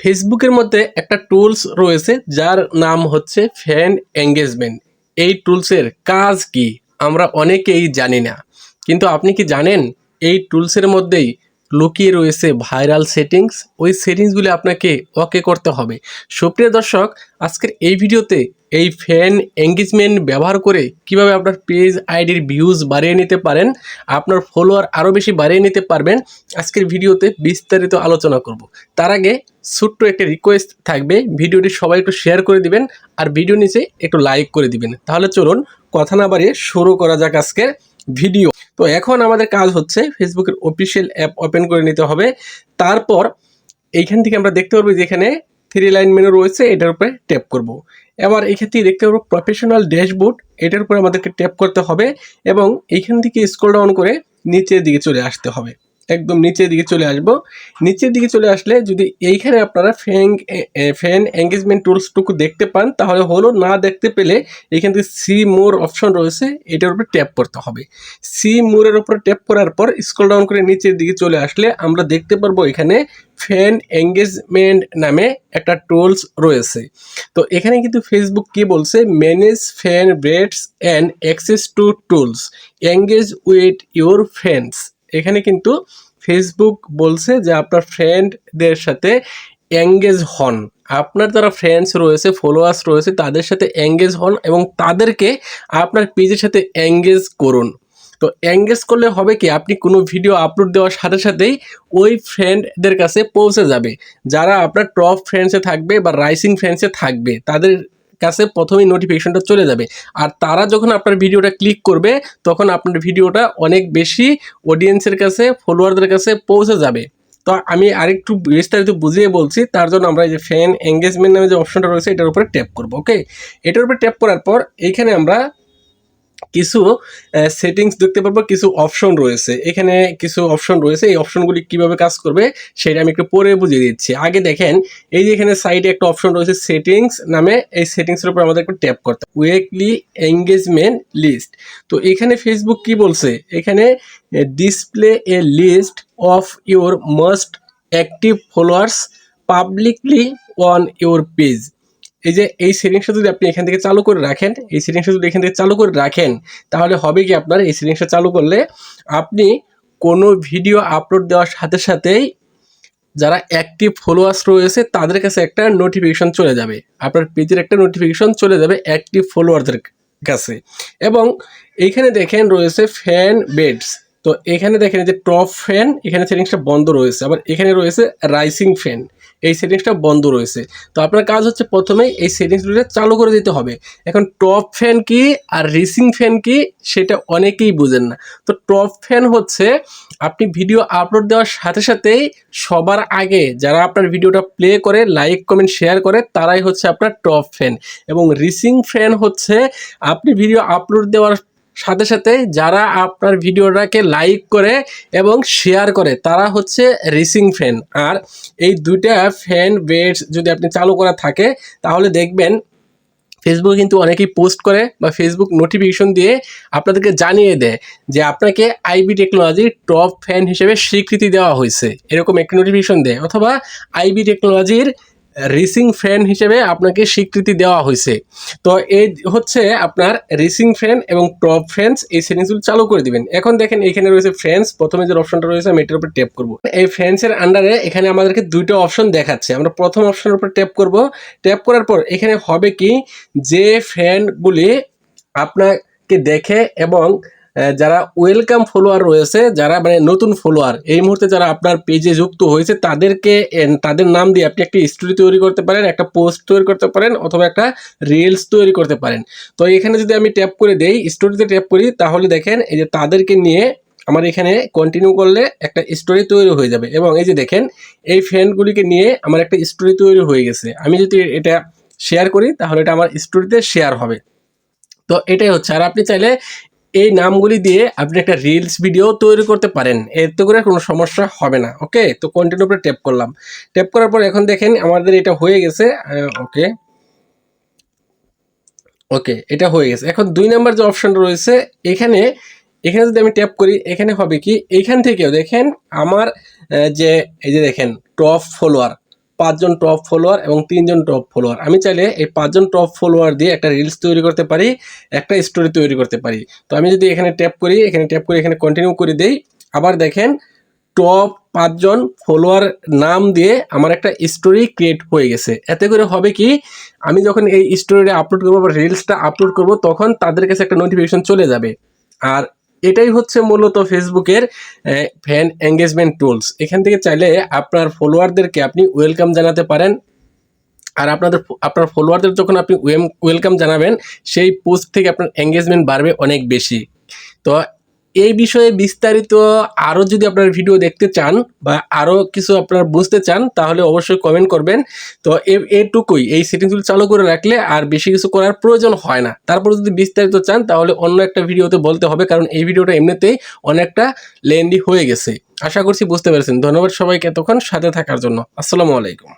ফেসবুকের মধ্যে একটা টুলস রয়েছে, যার নাম হচ্ছে ফ্যান এঙ্গেজমেন্ট। এই টুলসের কাজ কি? আমরা অনেকেই জানি না। কিন্তু আপনি কি জানেন, এই টুলসের মধ্যেই লুকিয়ে রয়েছে ভাইরাল সেটিংস? ওই সেটিংসগুলি আপনাকে ওকে করতে হবে। সুপ্রিয় দর্শক, আজকের এই ভিডিওতে এই ফ্যান এঙ্গেজমেন্ট ব্যবহার করে কীভাবে আপনার পেজ আইডির ভিউজ বাড়িয়ে নিতে পারেন, আপনার ফলোয়ার আরও বেশি বাড়িয়ে নিতে পারবেন, আজকের ভিডিওতে বিস্তারিত আলোচনা করব। তার আগে ছোট্ট একটা রিকোয়েস্ট থাকবে, ভিডিওটি সবাই একটু শেয়ার করে দিবেন আর ভিডিও নিচে একটু লাইক করে দিবেন। তাহলে চলুন কথা না বাড়িয়ে শুরু করা যাক আজকের ভিডিও তো এখন আমাদের কাজ হচ্ছে ফেসবুকের অফিসিয়াল অ্যাপ ওপেন করে নিতে হবে। তারপর এইখান থেকে আমরা দেখতে পারব যে এখানে থ্রি লাইন মেনু রয়েছে, এটার উপরে ট্যাপ করব। এবার এক্ষেত্রে দেখতে পাবো প্রফেশনাল ড্যাশবোর্ড এটার উপরে আমাদেরকে ট্যাপ করতে হবে এবং এইখান থেকে স্ক্রল ডাউন করে নিচের দিকে চলে আসতে হবে একদম নিচের দিকে চলে আসব। নিচের দিকে চলে আসলে যদি এইখানে আপনারা ফ্যাং ফ্যান এঙ্গেজমেন্ট টুলসটুকু দেখতে পান, তাহলে হলো না দেখতে পেলে এখান থেকে সি মোর অপশন রয়েছে, এটার উপরে ট্যাপ করতে হবে। সি মোরের উপরে ট্যাপ করার পর স্ক্রল ডাউন করে নিচের দিকে চলে আসলে আমরা দেখতে পারব এখানে ফ্যান এঙ্গেজমেন্ট নামে একটা টুলস রয়েছে। তো এখানে কিন্তু ফেসবুক কি বলছে? Manage fan rates and access to tools engage with your friends এখানে কিন্তু ফেসবুক বলছে যে আপনার ফ্রেন্ডদের সাথে এঙ্গেজ হন। আপনার যারা ফ্রেন্ডস রয়েছে ফলোয়ার্স রয়েছে, তাদের সাথে এঙ্গেজ হন এবং তাদেরকে আপনার পেজের সাথে এঙ্গেজ করুন। তো এঙ্গেজ করলে হবে কি, আপনি কোনো ভিডিও আপলোড দেওয়ার সাথে সাথেই ওই ফ্রেন্ডদের কাছে পৌঁছে যাবে। যারা আপনার টপ ফ্রেন্ডসে থাকবে বা রাইসিং ফ্রেন্ডসে থাকবে, তাদের কাছে প্রথমেই নোটিফিকেশানটা চলে যাবে। আর তারা যখন আপনার ভিডিওটা ক্লিক করবে, তখন আপনার ভিডিওটা অনেক বেশি অডিয়েন্সের কাছে ফলোয়ারদের কাছে পৌঁছে যাবে। তো আমি আরেকটু বিস্তারিত বুঝিয়ে বলছি, তার জন্য আমরা এই যে ফ্যান এঙ্গেজমেন্ট নামে যে অপশনটা রয়েছে, এটার উপরে ট্যাপ করব ওকে এটার উপরে ট্যাপ করার পর, এইখানে আমরা কিছু সেটিংস দেখতে পারব, কিছু অপশন রয়েছে। এখানে কিছু অপশন রয়েছে, এই অপশনগুলি কীভাবে কাজ করবে সেটা আমি একটু পরে বুঝিয়ে দিচ্ছি। আগে দেখেন, এই যে এখানে সাইডে একটা অপশন রয়েছে সেটিংস নামে, এই সেটিংসের উপর আমাদের একটু ট্যাপ করতে উইকলি এঙ্গেজমেন্ট লিস্ট তো এখানে ফেসবুক কি বলছে? এখানে display a list of your most active followers publicly on your page এই যে এই সেটিংসটা যদি আপনি এখান থেকে চালু করে রাখেন, এই সেটিংসটা যদি এখান থেকে চালু করে রাখেন, তাহলে হবে কি আপনার? এই সেটিংসটা চালু করলে আপনি কোনো ভিডিও আপলোড দেওয়ার সাথে সাথেই যারা অ্যাক্টিভ ফলোয়ার্স রয়েছে, তাদের কাছে একটা নোটিফিকেশন চলে যাবে। আপনার পেজের একটা নোটিফিকেশন চলে যাবে অ্যাক্টিভ ফলোয়ারদের কাছে। এবং এইখানে দেখেন রয়েছে ফ্যান বেডস তো এখানে দেখেন যে টপ ফ্যান এখানে সেটিংসটা বন্ধ রয়েছে। আবার এখানে রয়েছে রাইসিং ফ্যান এই সেটিংসটা বন্ধ রয়েছে। তো আপনার কাজ হচ্ছে প্রথমে এই সেটিংসগুলো চালু করে দিতে হবে। এখন টপ ফ্যান কি আর রিসিং ফ্যান কি সেটা অনেকেই বুঝেন না। তো টপ ফ্যান হচ্ছে আপনি ভিডিও আপলোড দেওয়ার সাথে সাথেই সবার আগে যারা আপনার ভিডিওটা প্লে করে লাইক কমেন্ট শেয়ার করে, তারাই হচ্ছে আপনার টপ ফ্যান এবং রিসিং ফ্যান হচ্ছে আপনি ভিডিও আপলোড দেওয়ার সাথে সাথে যারা আপনার ভিডিওটাকে লাইক করে এবং শেয়ার করে, তারা হচ্ছে রিসিং ফ্যান আর এই দুইটা ফ্যান বেডস যদি আপনি চালু করা থাকে, তাহলে দেখবেন ফেসবুক কিন্তু অনেকেই পোস্ট করে বা ফেসবুক নোটিফিকেশন দিয়ে আপনাদেরকে জানিয়ে দেয় যে আপনাকে আইবি টেকনোলজির টপ ফ্যান হিসেবে স্বীকৃতি দেওয়া হয়েছে। এরকম একটি নোটিফিকেশন দেয়। অথবা আইবি টেকনোলজির রিসিং ফ্রেন্ড হিসেবে আপনাকে স্বীকৃতি দেওয়া হয়েছে। তো এই হচ্ছে আপনার রিসিং ফ্রেন্ড এবং টপ ফ্রেন্ডস এই সেটিংসগুলো চালু করে দিবেন। এখন দেখেন এখানে রয়েছে ফ্রেন্ডস প্রথমে যে অপশনটা রয়েছে আমি এটার উপর ট্যাপ করব। এই ফ্রেন্ডসের আন্ডারে এখানে আমাদেরকে দুইটা অপশন দেখাচ্ছে। আমরা প্রথম অপশনের উপর ট্যাপ করব। ট্যাপ করার পর এখানে হবে কি? যে ফ্রেন্ডগুলি আপনাকে দেখে এবং যারা ওয়েলকাম ফলোয়ার রয়েছে, যারা মানে নতুন ফলোয়ার এই মুহূর্তে যারা আপনার পেজে যুক্ত হয়েছে, তাদেরকে তাদের নাম দিয়ে আপনি একটা স্টোরি তৈরি করতে পারেন, একটা পোস্ট তৈরি করতে পারেন, অথবা একটা রিলস তৈরি করতে পারেন। তো এখানে যদি আমি ট্যাপ করে দেই স্টোরিতে ট্যাপ করি, তাহলে দেখেন এই যে তাদেরকে নিয়ে আমার এখানে কন্টিনিউ করলে একটা স্টোরি তৈরি হয়ে যাবে। এবং এই যে দেখেন, এই ফ্রেন্ডগুলিকে নিয়ে আমার একটা স্টোরি তৈরি হয়ে গেছে। আমি যদি এটা শেয়ার করি, তাহলে এটা আমার স্টোরিতে শেয়ার হবে। তো এটাই হচ্ছে। আর আপনি চাইলে এই নামগুলি দিয়ে আপনি একটা রিলস ভিডিও তৈরি করতে পারেন। এতে করে কোনো সমস্যা হবে না ওকে তো কন্টিনিউ উপরে ট্যাপ করলাম। ট্যাপ করার পর এখন দেখেন আমাদের এটা হয়ে গেছে ওকে ওকে এটা হয়ে গেছে। এখন দুই নাম্বার যে অপশন রয়েছে, এখানে এখানে যদি আমি ট্যাপ করি, এখানে হবে কি? এখান থেকেও দেখেন আমার যে, এই যে দেখেন টপ ফলোয়ার পাঁচজন টপ ফলোয়ার এবং তিনজন টপ ফলোয়ার আমি চাইলে এই পাঁচজন টপ ফলোয়ার দিয়ে একটা রিলস তৈরি করতে পারি, একটা স্টোরি তৈরি করতে পারি। তো আমি যদি এখানে ট্যাপ করি, এখানে ট্যাপ করে এখানে কন্টিনিউ করে দেই, আবার দেখেন টপ পাঁচজন ফলোয়ার নাম দিয়ে আমার একটা স্টোরি ক্রিয়েট হয়ে গেছে। এতে করে হবে কি, আমি যখন এই স্টোরিটা আপলোড করব বা রিলসটা আপলোড করব, তখন তাদের কাছে একটা নোটিফিকেশন চলে যাবে। আর এটাই হচ্ছে মূলত ফেসবুকের ফ্যান এঙ্গেজমেন্ট টুলস এখান থেকে চাইলে আপনার ফলোয়ারদেরকে আপনি ওয়েলকাম জানাতে পারেন। আর আপনাদের আপনার ফলোয়ারদের যখন আপনি ওয়েলকাম জানাবেন, সেই পোস্ট থেকে আপনার এঙ্গেজমেন্ট বাড়বে অনেক বেশি। তো এই বিষয়ে বিস্তারিত আরও যদি আপনার ভিডিও দেখতে চান বা আরও কিছু আপনার বুঝতে চান, তাহলে অবশ্যই কমেন্ট করবেন। তো এটুকুই। এই সেটিংসগুলো চালু করে রাখলে আর বেশি কিছু করার প্রয়োজন হয় না। তারপর যদি বিস্তারিত চান, তাহলে অন্য একটা ভিডিওতে বলতে হবে, কারণ এই ভিডিওটা এমনিতেই অনেকটা লেন্দি হয়ে গেছে। আশা করছি বুঝতে পেরেছেন। ধন্যবাদ সবাইকে এতক্ষণ সাথে থাকার জন্য। আসসালামু আলাইকুম।